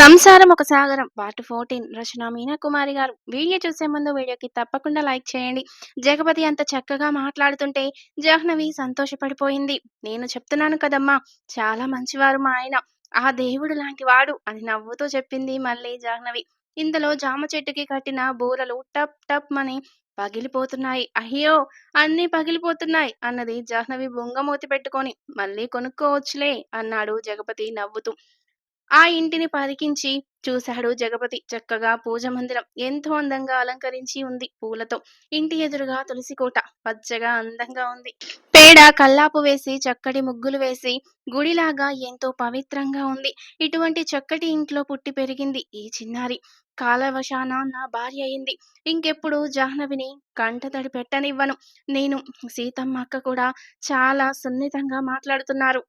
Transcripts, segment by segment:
సంసారం ఒక సాగరం. Part fourteen. రచన మీనా కుమారి గారు. వీడియో చూసే ముందు వీడియోకి తప్పకుండా లైక్ చేయండి. జగపతి అంత చక్కగా మాట్లాడుతుంటే జాహ్నవి సంతోషపడిపోయింది. నేను చెప్తున్నాను కదమ్మా చాలా మంచివారు మా ఆయన. ఆ దేవుడు లాంటి వాడు అని నవ్వుతూ చెప్పింది మళ్ళీ జాహ్నవి. ఇంతలో జామ చెట్టుకి కట్టిన బూరలు టప్ టప్ అని పగిలిపోతున్నాయి. అయ్యో అన్నీ పగిలిపోతున్నాయి అన్నది జాహ్నవి బొంగమూతి పెట్టుకొని మళ్ళీ కొనుక్కోవచ్చులే అన్నాడు జగపతి నవ్వుతూ. ఆ ఇంటిని పరికించి చూశాడు జగపతి. చక్కగా పూజ మందిరం ఎంతో అందంగా అలంకరించి ఉంది పూలతో. ఇంటి ఎదురుగా తులసి కోట పచ్చగా అందంగా ఉంది. పేడ కల్లాపు వేసి చక్కటి ముగ్గులు వేసి గుడిలాగా ఎంతో పవిత్రంగా ఉంది. ఇటువంటి చక్కటి ఇంట్లో పుట్టి పెరిగింది ఈ చిన్నారి. కాలవశాన నా భార్య అయింది. ఇంకెప్పుడు జాహ్నవిని కంటతడి పెట్టనివ్వను. నేను సీతమ్మ అక్క కూడా చాలా సున్నితంగా మాట్లాడుతున్నారు.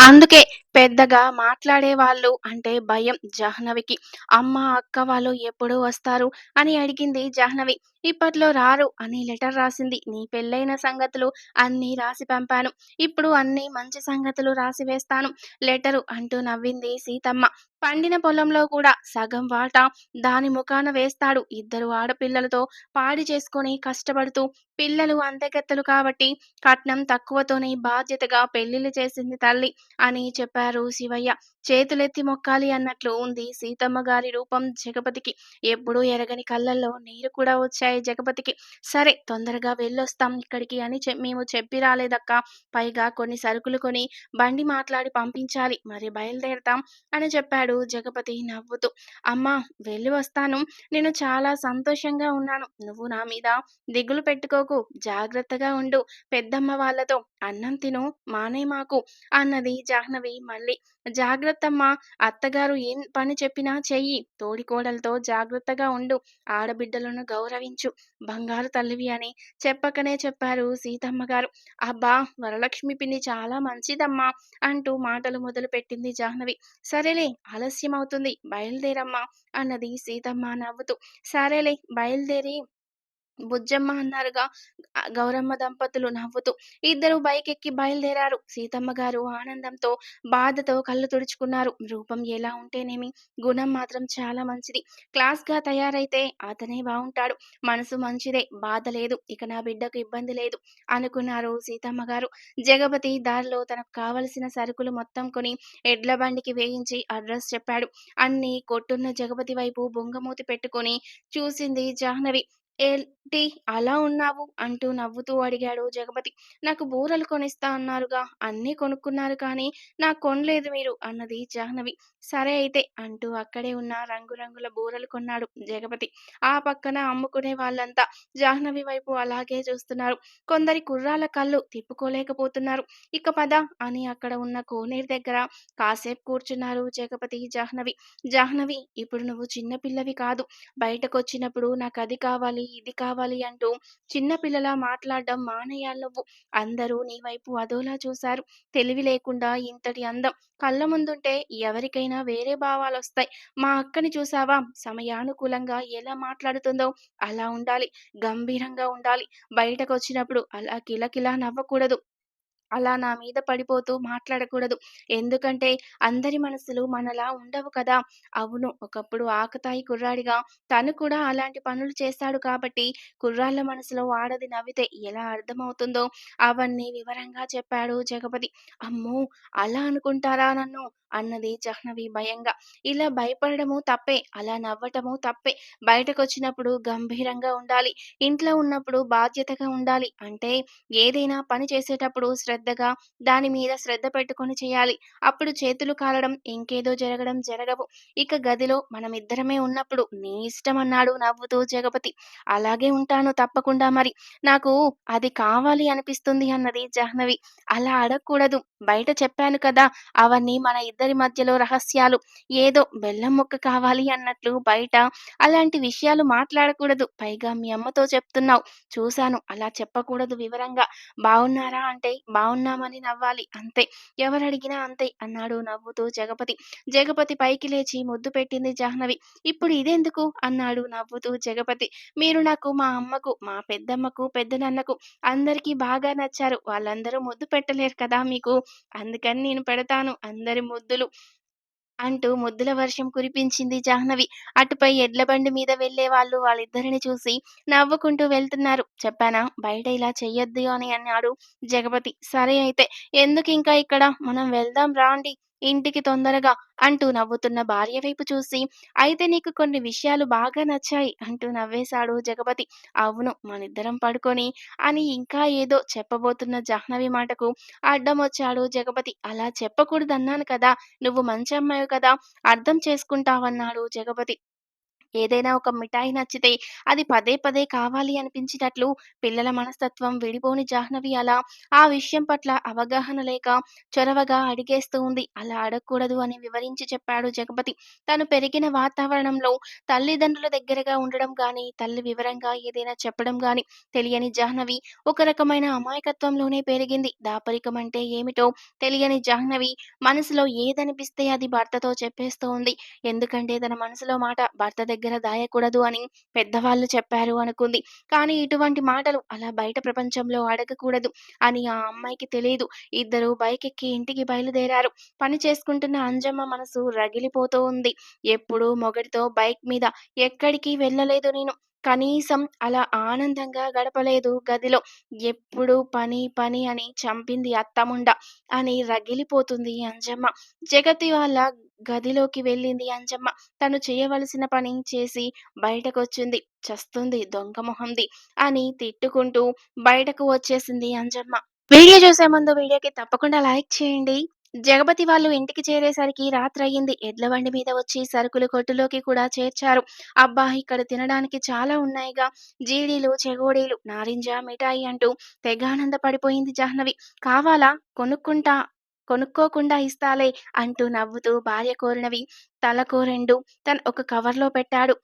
అందుకే పెద్దగా మాట్లాడే వాళ్ళు అంటే భయం జాహ్నవికి. అమ్మ అక్క వాళ్ళు ఎప్పుడు వస్తారు? అని అడిగింది జాహ్నవి. ఇప్పట్లో రారు అని లెటర్ రాసింది. నీ పెళ్ళైన సంగతులు అన్నీ రాసి పంపాను. ఇప్పుడు అన్ని మంచి సంగతులు రాసి వేస్తాను లెటరు అంటూ నవ్వింది సీతమ్మ. పండిన పొలంలో కూడా సగం వాటా దాని ముఖాన వేస్తాడు. ఇద్దరు ఆడపిల్లలతో పాడి చేసుకొని కష్టపడుతూ పిల్లలు అంతకెత్తలు కాబట్టి కట్నం తక్కువతోనే బాధ్యతగా పెళ్ళిళ్ళు చేసింది తల్లి అని చెప్పారు. శివయ్య. చేతులెత్తి మొక్కాలి అన్నట్లు ఉంది సీతమ్మ గారి రూపం జగపతికి. ఎప్పుడూ ఎరగని కళ్ళల్లో నీరు కూడా వచ్చాయి జగపతికి. సరే తొందరగా వెళ్ళొస్తాం ఇక్కడికి అని మేము చెప్పి రాలేదక్క. పైగా కొన్ని సరుకులు కొని బండి మాట్లాడి పంపించాలి. మరి బయలుదేరతాం అని చెప్పాడు జగపతి నవ్వుతూ. అమ్మా వెళ్ళి వస్తాను. నేను చాలా సంతోషంగా ఉన్నాను. నువ్వు నా మీద దిగులు పెట్టుకోకు. జాగ్రత్తగా ఉండు. పెద్దమ్మ వాళ్ళతో అన్నం తిను మానే మాకు అన్నది జాహ్నవి మళ్ళీ జాగ్రత్తమ్మా. అత్తగారు ఏం పని చెప్పినా చెయ్యి. తోడికోడలతో జాగ్రత్తగా ఉండు. ఆడబిడ్డలను గౌరవించు. బంగారు తల్లివి అని చెప్పకనే చెప్పారు సీతమ్మ గారు. అబ్బా వరలక్ష్మి పిన్ని చాలా మంచిదమ్మా అంటూ మాటలు మొదలు పెట్టింది జాహ్నవి. సరేలే ఆలస్యం అవుతుంది బయలుదేరమ్మా అన్నది సీతమ్మ నవ్వుతూ. సరేలే బయలుదేరి బుజ్జమ్మ అన్నారుగా గౌరమ్మ దంపతులు నవ్వుతూ ఇద్దరు బైక్ ఎక్కి బయలుదేరారు. సీతమ్మ గారు ఆనందంతో బాధతో కళ్ళు తుడుచుకున్నారు. రూపం ఎలా ఉంటేనేమి? గుణం మాత్రం చాలా మంచిది. క్లాస్గా తయారైతే అతనే బాగుంటాడు మనసు మంచిదే. బాధ లేదు. ఇక నా బిడ్డకు ఇబ్బంది లేదు అనుకున్నారు సీతమ్మ గారు. జగపతి దారిలో తనకు కావలసిన సరుకులు మొత్తం కొని ఎడ్ల బండికి వేయించి అడ్రస్ చెప్పాడు. అన్ని కొట్టున్న జగపతి వైపు బొంగమూతి పెట్టుకొని చూసింది జాహ్నవి. ఏంటి అలా ఉన్నావు అంటూ నవ్వుతూ అడిగాడు జగపతి. నాకు బూరలు కొనిస్తా అన్నారుగా. అన్నీ కొనుక్కున్నారు కానీ నాకు కొనలేదు మీరు అన్నది జాహ్నవి. సరే అయితే అంటూ అక్కడే ఉన్న రంగురంగుల బూరలు కొన్నాడు జగపతి. ఆ పక్కన అమ్ముకునే వాళ్ళంతా జాహ్నవి వైపు అలాగే చూస్తున్నారు. కొందరి కుర్రాల కళ్ళు తిప్పుకోలేకపోతున్నారు. ఇక పద అని అక్కడ ఉన్న కోనేరు దగ్గర కాసేపు కూర్చున్నారు జగపతి జాహ్నవి. జాహ్నవి ఇప్పుడు నువ్వు చిన్నపిల్లవి కాదు. బయటకు వచ్చినప్పుడు నాకు అది కావాలి. ఇది కావాలి అంటూ చిన్నపిల్లల మాట్లాడడం మానేయాలి నువ్వు అందరూ నీ వైపు అదోలా చూశారు. తెలివి లేకుండా ఇంతటి అందం. కళ్ళ ముందుంటే ఎవరికైనా వేరే భావాలు వస్తాయి మా అక్కని చూసావా సమయానుకూలంగా ఎలా మాట్లాడుతుందో అలా ఉండాలి. గంభీరంగా ఉండాలి. బయటకు వచ్చినప్పుడు అలా కిలకిలా నవ్వకూడదు. అలా నా మీద పడిపోతూ మాట్లాడకూడదు. ఎందుకంటే అందరి మనసులు మనలా ఉండవు కదా! అవును ఒకప్పుడు ఆకతాయి కుర్రాడిగా తను కూడా అలాంటి పనులు చేశాడు కాబట్టి కుర్రాళ్ళ మనసులో ఆడది నవ్వితే ఎలా అర్థమవుతుందో అవన్నీ వివరంగా చెప్పాడు జగపతి. అమ్మో అలా అనుకుంటారా నన్ను? అన్నది జహ్నవి భయంగా. ఇలా భయపడము తప్పే అలా నవ్వటము తప్పే. బయటకొచ్చినప్పుడు గంభీరంగా ఉండాలి ఇంట్లో ఉన్నప్పుడు బాధ్యతగా ఉండాలి. అంటే ఏదైనా పని చేసేటప్పుడు శ్రద్ధగా దాని మీద శ్రద్ధ పెట్టుకొని చేయాలి. అప్పుడు చేతులు కాలడం ఇంకేదో జరగడం జరగవు. ఇక గదిలో మనమిద్దరమే ఉన్నప్పుడు నీ ఇష్టం అన్నాడు నవ్వుతూ జగపతి. అలాగే ఉంటాను తప్పకుండా మరి. నాకు అది కావాలి అనిపిస్తుంది అన్నది జాహ్నవి. అలా అడగకూడదు. బయట చెప్పాను కదా అవన్నీ మన ఇద్దరి మధ్యలో రహస్యాలు. ఏదో బెల్లం ముక్క కావాలి అన్నట్లు బయట అలాంటి విషయాలు మాట్లాడకూడదు. పైగా మీ అమ్మతో చెప్తున్నావు. చూశాను అలా చెప్పకూడదు వివరంగా. బాగున్నారా అంటే బాగున్నామని నవ్వాలి. అంతే. ఎవరడిగినా అంతే అన్నాడు నవ్వుతూ జగపతి. జగపతి పైకి లేచి ముద్దు పెట్టింది జాహ్నవి. ఇప్పుడు ఇదెందుకు? అన్నాడు నవ్వుతూ జగపతి. మీరు నాకు మా అమ్మకు మా పెద్దమ్మకు పెద్దనన్నకు అందరికీ బాగా నచ్చారు. వాళ్ళందరూ ముద్దు పెట్టలేరు కదా మీకు. అందుకని నేను పెడతాను అందరి ముద్దులు అంటూ ముద్దుల వర్షం కురిపించింది జాహ్నవి. అటుపై ఎడ్ల బండి మీద వెళ్ళేవాళ్ళు వాళ్ళిద్దరిని చూసి నవ్వుకుంటూ వెళ్తున్నారు. చెప్పానా బయట ఇలా చెయ్యొద్దు అని అన్నాడు జగపతి. సరే అయితే ఎందుకు ఇంకా ఇక్కడ? మనం వెళ్దాం రాండి ఇంటికి తొందరగా అంటూ నవ్వుతున్న భార్య వైపు చూసి అయితే నీకు కొన్ని విషయాలు బాగా నచ్చాయి అంటూ నవ్వేశాడు జగపతి. అవును మనిద్దరం పడుకొని అని ఇంకా ఏదో చెప్పబోతున్న జాహ్నవి మాటకు అడ్డం వచ్చాడు జగపతి. అలా చెప్పకూడదన్నాను కదా! నువ్వు మంచి అమ్మాయి కదా! అర్థం చేసుకుంటావన్నాడు జగపతి. ఏదైనా ఒక మిఠాయి నచ్చితే అది పదే పదే కావాలి అనిపించినట్లు పిల్లల మనస్తత్వం విడిపోని జాహ్నవి అలా ఆ విషయం పట్ల అవగాహన లేక చొరవగా అడిగేస్తూ ఉంది. అలా అడగకూడదు అని వివరించి చెప్పాడు జగపతి. తను పెరిగిన వాతావరణంలో తల్లిదండ్రుల దగ్గరగా ఉండడం గాని, తల్లి వివరంగా ఏదైనా చెప్పడం గాని తెలియని జాహ్నవి ఒక రకమైన అమాయకత్వంలోనే పెరిగింది. దాపరికం అంటే ఏమిటో తెలియని జాహ్నవి మనసులో ఏదనిపిస్తే అది భర్తతో చెప్పేస్తూ ఉంది. ఎందుకంటే తన మనసులో మాట భర్త దగ్గర దగ్గర దాయకూడదు అని పెద్దవాళ్ళు చెప్పారు అనుకుంది. కానీ ఇటువంటి మాటలు అలా బయట ప్రపంచంలో అడగకూడదు అని ఆ అమ్మాయికి తెలియదు ఇద్దరు బైక్ ఎక్కి ఇంటికి బయలుదేరారు. పని చేసుకుంటున్న అంజమ్మ మనసు రగిలిపోతూ ఉంది. ఎప్పుడూ మొగటితో బైక్ మీద ఎక్కడికి వెళ్ళలేదు నేను. కనీసం అలా ఆనందంగా గడపలేదు గదిలో. ఎప్పుడూ పని పని అని చంపింది అత్తముండ అని రగిలిపోతుంది అంజమ్మ. జగతి వాళ్ళ గదిలోకి వెళ్ళింది అంజమ్మ. తను చేయవలసిన పని చేసి బయటకొచ్చింది. చస్తుంది దొంగ మొహంది అని తిట్టుకుంటూ బయటకు వచ్చేసింది అంజమ్మ. వీడియో చూసే ముందు వీడియోకి తప్పకుండా లైక్ చేయండి. జగపతి వాళ్ళు ఇంటికి చేరేసరికి రాత్రయింది. ఎడ్ల బండి మీద వచ్చి సరుకులు కొట్టులోకి కూడా చేర్చారు. అబ్బా! ఇక్కడ తినడానికి చాలా ఉన్నాయిగా జీడీలు, చెగోడీలు, నారింజ, మిఠాయి అంటూ తెగానంద పడిపోయింది జాహ్నవి. కావాలా? కొనుక్కుంటా కొనుక్కోకుండా ఇస్తాలే అంటూ నవ్వుతూ భార్య కోరినవి తలకు రెండు తను ఒక కవర్‌లో పెట్టాడు.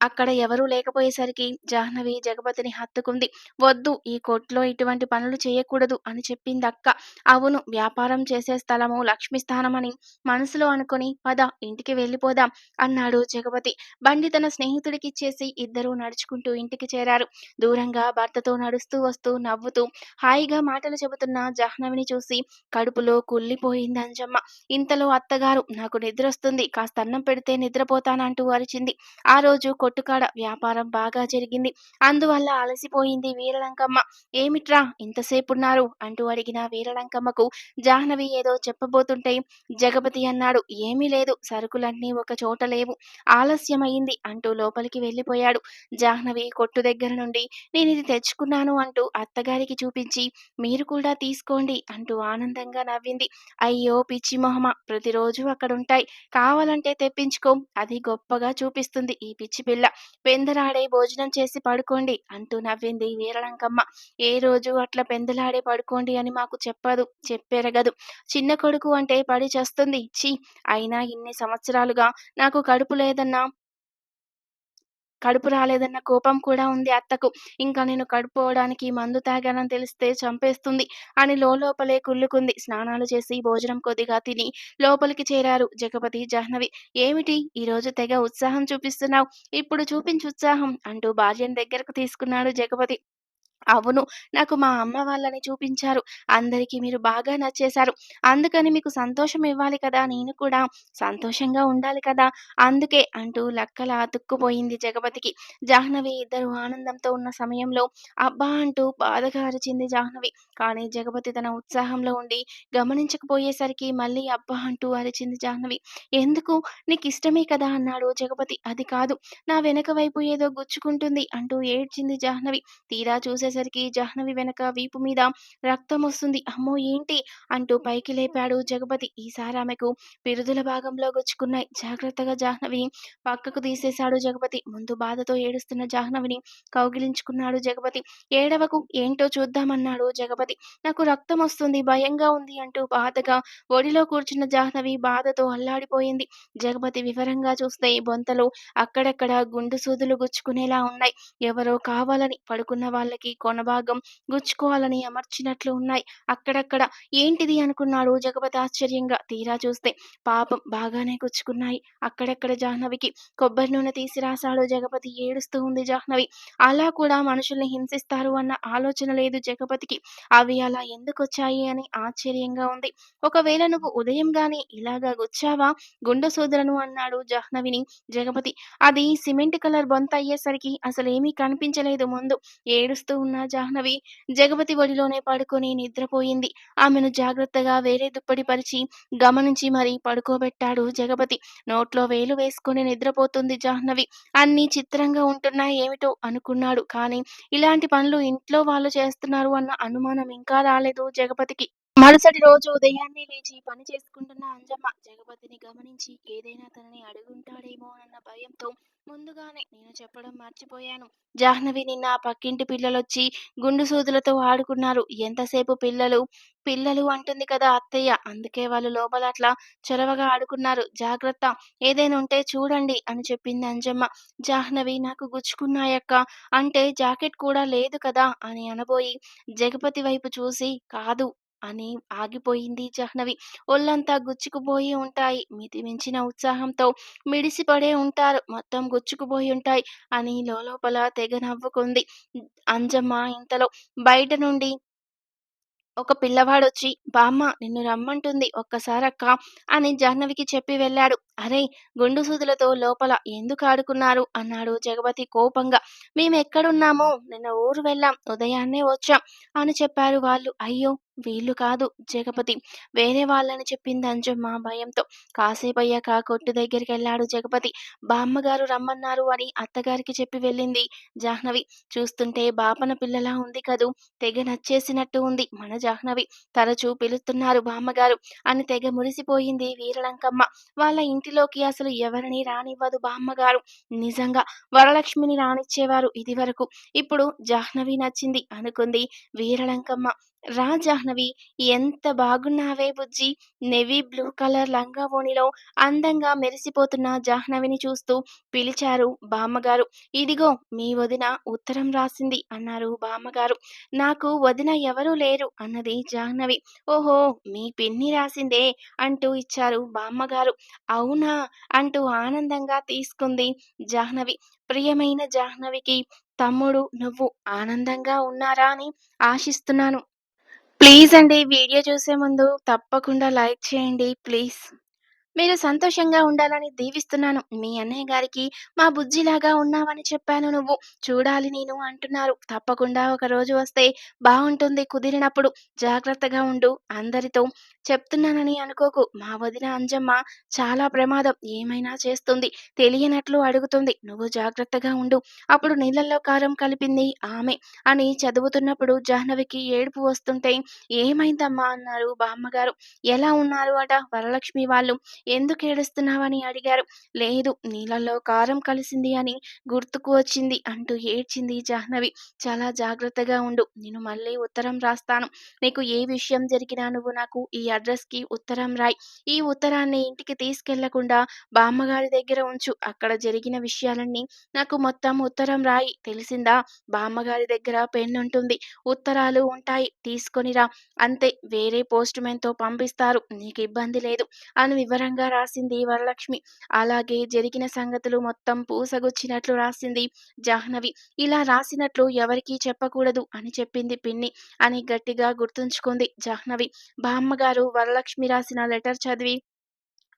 అక్కడ ఎవరూ లేకపోయేసరికి జాహ్నవి జగపతిని హత్తుకుంది. వద్దు ఈ కోట్లో ఇటువంటి పనులు చేయకూడదు అని చెప్పింది అక్క అవును వ్యాపారం చేసే స్థలము లక్ష్మి స్థానమని మనసులో అనుకుని పద ఇంటికి వెళ్ళిపోదాం అన్నాడు జగపతి. బండి తన స్నేహితుడికిచ్చేసి ఇద్దరూ నడుచుకుంటూ ఇంటికి చేరారు. దూరంగా భర్తతో నడుస్తూ వస్తూ నవ్వుతూ హాయిగా మాటలు చెబుతున్న జాహ్నవిని చూసి కడుపులో కుళ్ళిపోయింది అంజమ్మ. ఇంతలో అత్తగారు నాకు నిద్రొస్తుంది కాస్త అన్నం పెడితే నిద్రపోతానంటూ అరిచింది. ఆ రోజు కొట్టుకాడ వ్యాపారం బాగా జరిగింది. అందువల్ల అలసిపోయింది వీరలంకమ్మ. ఏమిట్రా ఇంతసేపున్నారు అంటూ అడిగిన వీరలంకమ్మకు జాహ్నవి ఏదో చెప్పబోతుంటే జగపతి అన్నాడు ఏమీ లేదు సరుకులన్నీ ఒక చోట లేవు ఆలస్యమైంది అంటూ లోపలికి వెళ్ళిపోయాడు. జాహ్నవి కొట్టు దగ్గర నుండి నేను ఇది తెచ్చుకున్నాను అంటూ అత్తగారికి చూపించి మీరు కూడా తీసుకోండి అంటూ ఆనందంగా నవ్వింది. అయ్యో పిచ్చి మొహమా ప్రతిరోజు అక్కడుంటాయి కావాలంటే తెప్పించుకో అది గొప్పగా చూపిస్తుంది ఈ పిచ్చి పిల్ల. పెందలాడే భోజనం చేసి పడుకోండి అంటూ నవ్వింది వీరలంకమ్మ. ఏ రోజు అట్లా పెందలాడే పడుకోండి అని మాకు చెప్పదు చెప్పెరగదు. చిన్న కొడుకు అంటే పడి చేస్తుంది ఛీ! అయినా ఇన్ని సంవత్సరాలుగా నాకు కడుపు లేదన్నా కడుపు రాలేదన్న కోపం కూడా ఉంది అత్తకు. ఇంకా నేను కడుపోవడానికి మందు తాగానని తెలిస్తే చంపేస్తుంది అని లోలోపలే కుళ్ళుకుంది. స్నానాలు చేసి భోజనం కొద్దిగా తిని లోపలికి చేరారు జగపతి, జాహ్నవి. ఏమిటి ఈరోజు తెగ ఉత్సాహం చూపిస్తున్నావు ఇప్పుడు చూపించు ఉత్సాహం అంటూ భార్యను దగ్గరకు తీసుకున్నాడు జగపతి. అవును. నాకు మా అమ్మ వాళ్ళని చూపించారు. అందరికీ మీరు బాగా నచ్చేశారు. అందుకని మీకు సంతోషం ఇవ్వాలి కదా! నేను కూడా సంతోషంగా ఉండాలి కదా! అందుకే అంటూ లక్కలా అతుక్కుపోయింది జగపతికి. జాహ్నవి ఇద్దరూ ఆనందంతో ఉన్న సమయంలో అబ్బా! అంటూ బాధగా అరిచింది జాహ్నవి. కానీ జగపతి తన ఉత్సాహంలో ఉండి గమనించకపోయేసరికి మళ్ళీ అబ్బా! అంటూ అరిచింది జాహ్నవి. ఎందుకు? నీకిష్టమే కదా! అన్నాడు జగపతి. అది కాదు. నా వెనక వైపు ఏదో గుచ్చుకుంటుంది అంటూ ఏడ్చింది జాహ్నవి. తీరా చూసేసరికి జాహ్నవి వెనక వీపు మీద రక్తం వస్తుంది అమ్మో! ఏంటి? అంటూ పైకి లేపాడు జగపతి. ఈసారి ఆమెకు పిరుదుల భాగంలో గుచ్చుకున్నాయి. జాగ్రత్తగా జాహ్నవి పక్కకు తీసేశాడు జగపతి. ముందు బాధతో ఏడుస్తున్న జాహ్నవిని కౌగిలించుకున్నాడు జగపతి. ఏడవకు ఏంటో చూద్దామన్నాడు జగపతి. నాకు రక్తం వస్తుంది భయంగా ఉంది అంటూ బాధగా ఒడిలో కూర్చున్న జాహ్నవి బాధతో అల్లాడిపోయింది. జగపతి వివరంగా చూస్తే బొంతలు అక్కడక్కడ గుండు సూదులు గుచ్చుకునేలా ఉన్నాయి. ఎవరో కావాలని పడుకున్న వాళ్ళకి కొనభాగం గుచ్చుకోవాలని అమర్చినట్లు ఉన్నాయి. అక్కడక్కడ ఏంటిది అనుకున్నాడు జగపతి ఆశ్చర్యంగా. తీరా చూస్తే పాపం బాగానే గుచ్చుకున్నాయి. అక్కడక్కడ జాహ్నవికి కొబ్బరి నూనె తీసి రాశాడు జగపతి. ఏడుస్తూ ఉంది జాహ్నవి. అలా కూడా మనుషుల్ని హింసిస్తారు అన్న ఆలోచన లేదు జగపతికి. అవి అలా ఎందుకు వచ్చాయి అని ఆశ్చర్యంగా ఉంది. ఒకవేళ నువ్వు ఉదయం గాని ఇలాగా గుచ్చావా గుండె సోదరను అన్నాడు జాహ్నవిని జగపతి. అది సిమెంట్ కలర్ బొంత అయ్యేసరికి అసలేమీ కనిపించలేదు ముందు. ఏడుస్తూ ఉన్న జాహ్నవి జగపతి ఒడిలోనే పడుకొని నిద్రపోయింది. ఆమెను జాగ్రత్తగా వేరే దుప్పటి పరిచి గమనించి మరీ పడుకోబెట్టాడు జగపతి. నోట్లో వేలు వేసుకొని నిద్రపోతుంది జాహ్నవి. అన్ని చిత్రంగా ఉంటున్నాయి ఏమిటో అనుకున్నాడు. కానీ ఇలాంటి పనులు ఇంట్లో వాళ్ళు చేస్తున్నారు అన్న అనుమానం ఇంకా రాలేదు జగపతికి. మరుసటి రోజు ఉదయాన్నే లేచి పని చేసుకుంటున్న అంజమ్మ జగపతిని గమనించి ఏదైనా తనని అడుగుంటాడేమో అన్న భయంతో ముందుగానే నేను చెప్పడం మర్చిపోయాను. జాహ్నవి నిన్న పక్కింటి పిల్లలొచ్చి గుండు సూదులతో ఆడుకున్నారు. ఎంతసేపు పిల్లలు పిల్లలు అంటుంది కదా అత్తయ్య. అందుకే వాళ్ళు లోపల అట్లా చొరవగా ఆడుకున్నారు. జాగ్రత్త ఏదైనా ఉంటే చూడండి అని చెప్పింది అంజమ్మ. జాహ్నవి నాకు గుచ్చుకున్నాయక్క అంటే జాకెట్ కూడా లేదు కదా అని అనబోయి జగపతి వైపు చూసి కాదు అని ఆగిపోయింది జాహ్నవి. ఒళ్ళంతా గుచ్చుకుపోయి ఉంటాయి. మితిమించిన ఉత్సాహంతో మిడిసిపడే ఉంటారు. మొత్తం గుచ్చుకుపోయి ఉంటాయి అని లోపల తెగ నవ్వుకుంది అంజమ్మ. ఇంతలో బయట నుండి ఒక పిల్లవాడొచ్చి బామ్మ నిన్ను రమ్మంటుంది ఒక్కసారక్కా అని జాహ్నవికి చెప్పి వెళ్ళాడు. అరేయ్ గుండు సూదులతో లోపల ఎందుకు ఆడుకున్నారు అన్నాడు జగపతి కోపంగా. మేమెక్కడున్నామో నిన్న ఊరు వెళ్ళాం. ఉదయాన్నే వచ్చాం అని చెప్పారు వాళ్ళు. అయ్యో వీళ్ళు కాదు జగపతి. వేరే వాళ్ళని చెప్పింది అంజమ్మ భయంతో. కాసేపు అయ్యాక కొట్టు దగ్గరికి వెళ్ళాడు జగపతి. బామ్మగారు రమ్మన్నారు అని అత్తగారికి చెప్పి వెళ్ళింది జాహ్నవి. చూస్తుంటే బాపన పిల్లలా ఉంది కదూ తెగ నచ్చేసినట్టు ఉంది మన జాహ్నవి. తరచూ పిలుస్తున్నారు బామ్మగారు అని తెగ మురిసిపోయింది వీరలంకమ్మ. వాళ్ళ ఇంటిలోకి అసలు ఎవరిని రానివ్వదు బామ్మగారు. నిజంగా వరలక్ష్మిని రానిచ్చేవారు ఇది వరకు ఇప్పుడు జాహ్నవి నచ్చింది అనుకుంది వీరలంకమ్మ. రా జాహ్నవి ఎంత బాగున్నావే బుజ్జి నెవీ బ్లూ కలర్ లంగా ఓణిలో అందంగా మెరిసిపోతున్న జాహ్నవిని చూస్తూ పిలిచారు బామ్మగారు. ఇదిగో మీ వదిన ఉత్తరం రాసింది అన్నారు బామ్మగారు. నాకు వదిన ఎవరూ లేరు అన్నది జాహ్నవి. ఓహో మీ పిన్ని రాసిందే అంటూ ఇచ్చారు బామ్మగారు. అవునా అంటూ ఆనందంగా తీసుకుంది జాహ్నవి. ప్రియమైన జాహ్నవికి తమ్ముడు నువ్వు ఆనందంగా ఉన్నారా అని ఆశిస్తున్నాను. ప్లీజ్ అండి వీడియో చూసే ముందు తప్పకుండా లైక్ చేయండి ప్లీజ్. మీరు సంతోషంగా ఉండాలని దీవిస్తున్నాను. మీ అన్నయ్య గారికి మా బుజ్జిలాగా ఉన్నావని చెప్పాను నువ్వు. చూడాలి నేను అంటున్నారు. తప్పకుండా ఒక రోజు వస్తే బాగుంటుంది కుదిరినప్పుడు. జాగ్రత్తగా ఉండు. అందరితో చెప్తున్నానని అనుకోకు. మా వదిన అంజమ్మ చాలా ప్రమాదం. ఏమైనా చేస్తుంది. తెలియనట్లు అడుగుతుంది. నువ్వు జాగ్రత్తగా ఉండు. అప్పుడు నీళ్ళల్లో కారం కలిపింది ఆమె అని చదువుతున్నప్పుడు జాహ్నవికి ఏడుపు వస్తుంటే ఏమైందమ్మా అన్నారు బామ్మగారు. ఎలా ఉన్నారు అట వరలక్ష్మి వాళ్ళు. ఎందుకు ఏడుస్తున్నావని అడిగారు. లేదు నీళ్ళల్లో కారం కలిసింది అని గుర్తుకు వచ్చింది అంటూ ఏడ్చింది జాహ్నవి. చాలా జాగ్రత్తగా ఉండు. నేను మళ్ళీ ఉత్తరం రాస్తాను. నీకు ఏ విషయం జరిగినా నువ్వు నాకు ఈ అడ్రస్‌కి ఉత్తరం రాయి. ఈ ఉత్తరాన్ని ఇంటికి తీసుకెళ్ళకుండా బామ్మగారి దగ్గర ఉంచు. అక్కడ జరిగిన విషయాలన్నీ నాకు మొత్తం ఉత్తరం రాయి. తెలిసిందా? బామ్మగారి దగ్గర పెన్నుంటుంది. ఉత్తరాలు ఉంటాయి. తీసుకొనిరా అంతే వేరే పోస్ట్ పోస్టుమెన్‌తో పంపిస్తారు. నీకు ఇబ్బంది లేదు అని వివరంగా రాసింది వరలక్ష్మి. అలాగే జరిగిన సంగతులు మొత్తం పూసగుచ్చినట్లు రాసింది జాహ్నవి. ఇలా రాసినట్లు ఎవరికీ చెప్పకూడదు అని చెప్పింది పిన్ని అని గట్టిగా గుర్తుంచుకుంది జాహ్నవి. బామ్మగారు వరలక్ష్మి రాసిన లెటర్ చదివి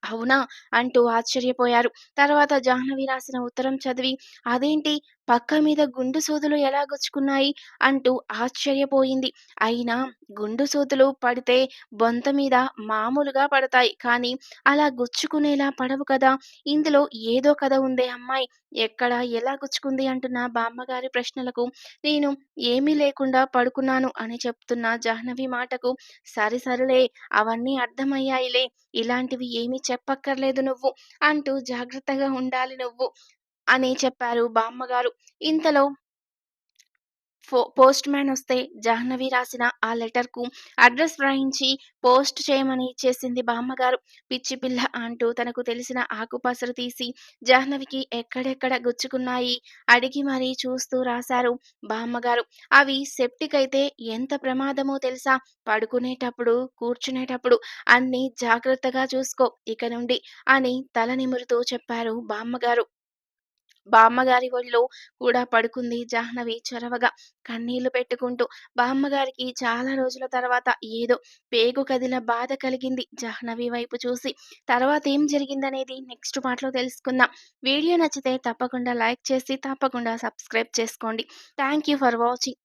అవునా అంటూ ఆశ్చర్యపోయారు. తర్వాత జాహ్నవి రాసిన ఉత్తరం చదివి అదేంటి పక్క మీద గుండు సూదులు ఎలా గుచ్చుకున్నాయి అంటూ ఆశ్చర్యపోయింది. అయినా గుండు సూదులు పడితే బొంత మీద మామూలుగా పడతాయి. కానీ అలా గుచ్చుకునేలా పడవు కదా! ఇందులో ఏదో కథ ఉందే అమ్మాయి ఎక్కడ ఎలా గుచ్చుకుంది అంటున్న బామ్మగారి ప్రశ్నలకు నేను ఏమీ లేకుండా పడుకున్నాను అని చెప్తున్న జాహ్నవి మాటకు సరే సరేలే అవన్నీ అర్థమయ్యాయిలే. ఇలాంటివి ఏమీ చెప్పక్కర్లేదు నువ్వు అంటూ జాగ్రత్తగా ఉండాలి నువ్వు అని చెప్పారు బామ్మగారు. ఇంతలో ఫో పోస్ట్ మ్యాన్ వస్తే జాహ్నవి రాసిన ఆ లెటర్‌కు అడ్రస్ వ్రాయించి పోస్ట్ చేయమని చేసింది బామ్మగారు. పిచ్చి పిల్ల అంటూ తనకు తెలిసిన ఆకుపసరు తీసి జాహ్నవికి ఎక్కడెక్కడ గుచ్చుకున్నాయి అడిగి మరీ చూస్తూ రాశారు బామ్మగారు. అవి సెప్టిక్ అయితే ఎంత ప్రమాదమో తెలుసా? పడుకునేటప్పుడు, కూర్చునేటప్పుడు అన్ని జాగ్రత్తగా చూసుకో ఇక నుండి అని తల నిమురుతూ చెప్పారు బామ్మగారు. బామ్మగారి ఒళ్ళు కూడా పడుకుంది జాహ్నవి చొరవగా కన్నీళ్ళు పెట్టుకుంటూ. బామ్మగారికి చాలా రోజుల తర్వాత ఏదో పేగు కదిన బాధ కలిగింది జాహ్నవి వైపు చూసి. తర్వాత ఏం జరిగిందనేది నెక్స్ట్ పార్ట్‌లో తెలుసుకుందాం. వీడియో నచ్చితే తప్పకుండా లైక్ చేసి, తప్పకుండా సబ్స్క్రైబ్ చేసుకోండి. Thank you for watching.